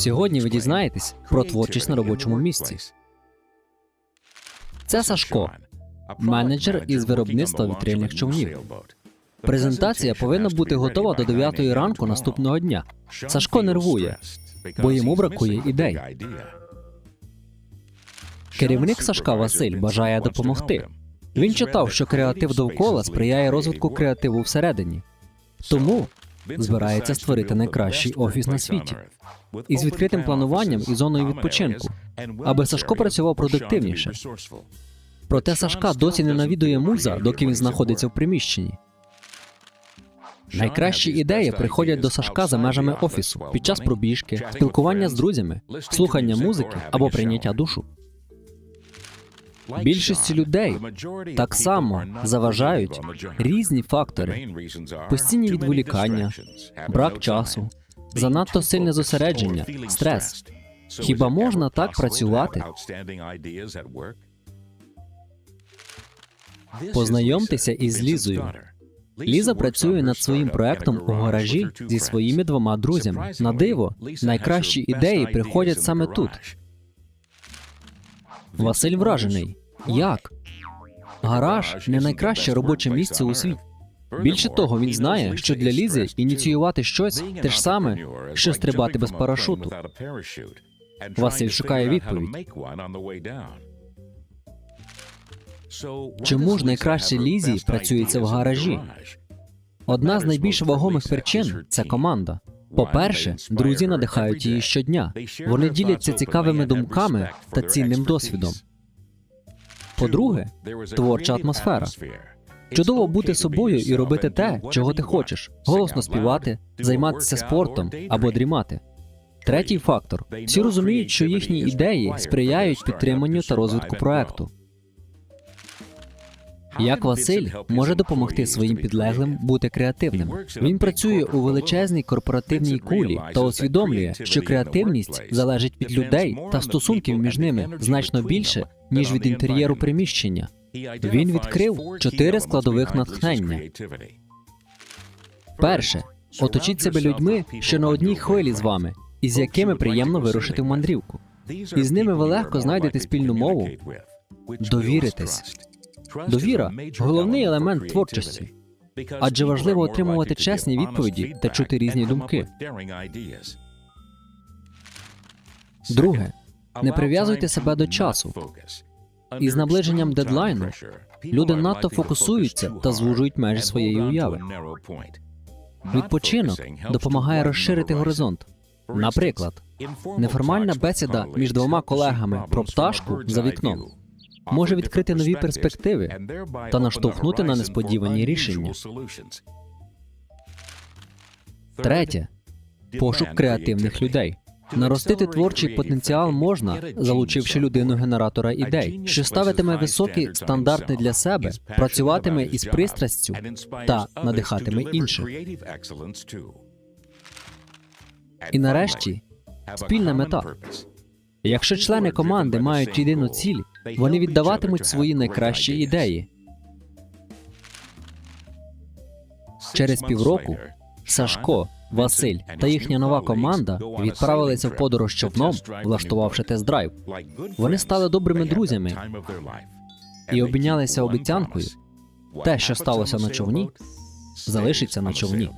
Сьогодні ви дізнаєтесь про творчість на робочому місці. Це Сашко, менеджер із виробництва вітрильних човнів. Презентація повинна бути готова до 9 ранку наступного дня. Сашко нервує, бо йому бракує ідей. Керівник Сашка Василь бажає допомогти. Він читав, що креатив довкола сприяє розвитку креативу всередині. Тому збирається створити найкращий офіс на світі із відкритим плануванням і зоною відпочинку, аби Сашко працював продуктивніше. Проте Сашка досі не навідує муза, доки він знаходиться в приміщенні. Найкращі ідеї приходять до Сашка за межами офісу під час пробіжки, спілкування з друзями, слухання музики або прийняття душу. Більшості людей так само заважають різні фактори, постійні відволікання, брак часу, занадто сильне зосередження, стрес. Хіба можна так працювати? Познайомтеся із Лізою. Ліза працює над своїм проектом у гаражі зі своїми двома друзями. На диво, найкращі ідеї приходять саме тут. Василь вражений. Як? Гараж не найкраще робоче місце у світі. Більше того, він знає, що для Лізи ініціювати щось те ж саме, що стрибати без парашуту. Василь шукає відповідь. Чому ж найкраще Лізі працюється в гаражі? Одна з найбільш вагомих причин це команда. По-перше, друзі надихають її щодня. Вони діляться цікавими думками та цінним досвідом. По-друге, творча атмосфера. Чудово бути собою і робити те, чого ти хочеш: голосно співати, займатися спортом або дрімати. Третій фактор: всі розуміють, що їхні ідеї сприяють підтриманню та розвитку проекту. Як Василь може допомогти своїм підлеглим бути креативним? Він працює у величезній корпоративній кулі та усвідомлює, що креативність залежить від людей та стосунків між ними значно більше, ніж від інтер'єру приміщення. Він відкрив чотири складових натхнення. Перше, оточіть себе людьми, що на одній хвилі з вами, і з якими приємно вирушити в мандрівку. І з ними ви легко знайдете спільну мову. Довіритесь. Довіра головний елемент творчості. Адже важливо отримувати чесні відповіді та чути різні думки. Друге, не прив'язуйте себе до часу. Із наближенням дедлайну люди надто фокусуються та звужують межі своєї уяви. Відпочинок допомагає розширити горизонт. Наприклад, неформальна бесіда між двома колегами про пташку за вікном може відкрити нові перспективи та наштовхнути на несподівані рішення. Третє пошук креативних людей. Наростити творчий потенціал можна, залучивши людину генератора ідей, що ставитиме високі стандарти для себе, працюватиме із пристрастю та надихатиме інших. І нарешті спільна мета. Якщо члени команди мають єдину ціль, вони віддаватимуть свої найкращі ідеї. Через півроку Сашко, Василь та їхня нова команда відправилися в подорож човном, влаштувавши тест-драйв. Вони стали добрими друзями і обмінялися обіцянкою. Те, що сталося на човні, залишиться на човні.